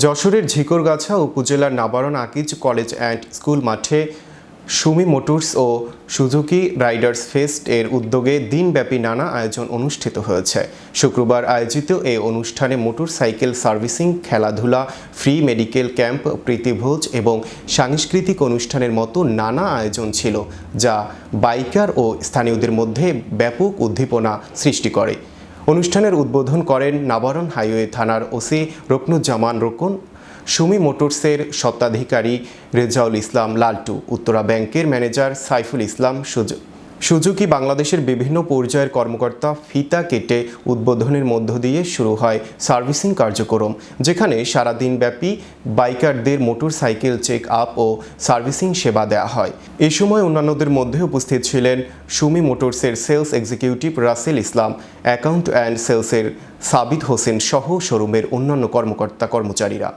যশোরের ঝিকরগাছা উপজেলার Nabaran Akij college and school মাঠে সুমি মোটরস ও সুজুকি রাইডার্স ফেস্ট এর উদ্যোগে দিনব্যাপী নানা আয়োজন অনুষ্ঠিত হয়েছে। শুক্রবার আয়োজিত এই অনুষ্ঠানে মোটরসাইকেল সার্ভিসিং, খেলাধুলা, ফ্রি মেডিকেল ক্যাম্প, প্রীতিভোজ এবং সাংস্কৃতিক অনুষ্ঠানের মতো নানা আয়োজন ছিল, যা বাইকার ও স্থানীয়দের মধ্যে ব্যাপক উদ্দীপনা সৃষ্টি করে। অনুষ্ঠানের উদ্বোধন করেন নাবারণ হাইওয়ে থানার ওসি রকনুজ্জামান রোকন, সুমি মোটরসের স্বত্বাধিকারী রেজাউল ইসলাম লালটু, উত্তরা ব্যাংকের ম্যানেজার সাইফুল ইসলাম সুজ- সুজুকি বাংলাদেশের বিভিন্ন পর্যায়ের কর্মকর্তা ফিতা কেটে উদ্বোধনের মধ্য দিয়ে শুরু হয় সার্ভিসিং কার্যক্রম, যেখানে সারাদিনব্যাপী বাইকারদের মোটরসাইকেল চেক আপ ও সার্ভিসিং সেবা দেওয়া হয়। এ সময় অন্যান্যদের মধ্যে উপস্থিত ছিলেন Sumi মোটরসের sales executive Rasel Islam, account and সেলসের Sabit Hossain সহ শোরুমের অন্যান্য কর্মকর্তা কর্মচারীরা